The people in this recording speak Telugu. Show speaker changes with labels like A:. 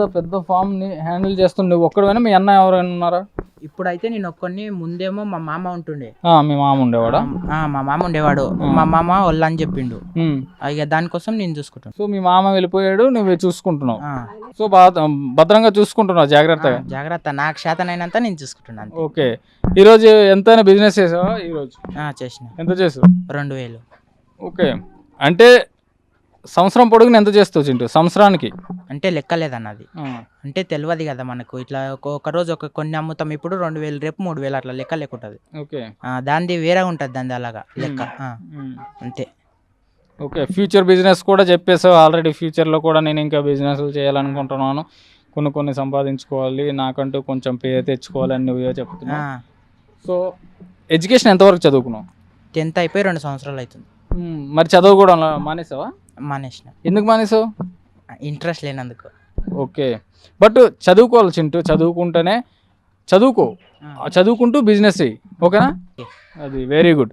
A: పెద్ద ఫామ్ని హ్యాండిల్ చేస్తుండే నువ్వు ఒక్కడైనా మీ అన్న ఎవరైనా ఉన్నారా?
B: ఇప్పుడైతే నేను ఒక్కడిని ముందేమో మా మామ ఉంటుండే.
A: ఆ, మీ మామ ఉండేవాడా?
B: ఆ, మా మామ ఉండేవాడు. మా మామ వాళ్ళ అని చెప్పిండు.
A: ఉమ్.
B: ఇక దానికోసం నేను చూసుకుంటాను
A: సో మీ మామ వెళ్ళిపోయాడు నువ్వు చూసుకుంటున్నావు.
B: ఆ,
A: సో భద్రంగా చూసుకుంటున్నావు జాగ్రత్తగా?
B: జాగ్రత్త. నాకు శాతనైనంత నేను చూసుకుంటున్నాను
A: ఓకే. ఈరోజు ఎంతైనా బిజినెస్ చేసావా ఈరోజు?
B: ఆ, చేసిన.
A: ఎంత చేసావు?
B: రెండు వేలు.
A: ఓకే. అంటే సంవత్సరం పొడుగున ఎంత చేస్తావు చింటూ? సంవత్సరానికి?
B: అంటే లెక్కలేదన్నది అంటే తెలియదు కదా మనకు. ఇట్లా ఒక- రోజు ఒక కొన్ని అమ్ముతాం ఇప్పుడు రెండు వేలు రేపు మూడు వేలు అట్లా లెక్క లేకుంటుంది.
A: ఓకే.
B: దానిది వేరే ఉంటుంది దానిది అలాగా లెక్క. అంతే.
A: ఓకే ఫ్యూచర్ బిజినెస్ కూడా చెప్పేసావు ఆల్రెడీ. ఫ్యూచర్లో కూడా నేను ఇంకా బిజినెస్ చేయాలనుకుంటున్నాను. కొన్ని కొన్ని సంపాదించుకోవాలి. నాకంటూ కొంచెం పేరు తెచ్చుకోవాలి అని నువ్వే చెప్తున్నావు. సో ఎడ్యుకేషన్ ఎంతవరకు చదువుకున్నావు?
B: టెన్త్ అయిపోయి రెండు సంవత్సరాలు అవుతుంది.
A: మరి చదువు కూడా మానేసావా?
B: మానేసిన.
A: ఎందుకు మానేసావు?
B: ఇంట్రెస్ట్ లేనందుకు.
A: ఓకే. బట్ చదువుకోవాలి చింటూ చదువుకుంటేనే చదువుకో. చదువుకుంటూ బిజినెస్ ఓకేనా? అది వెరీ గుడ్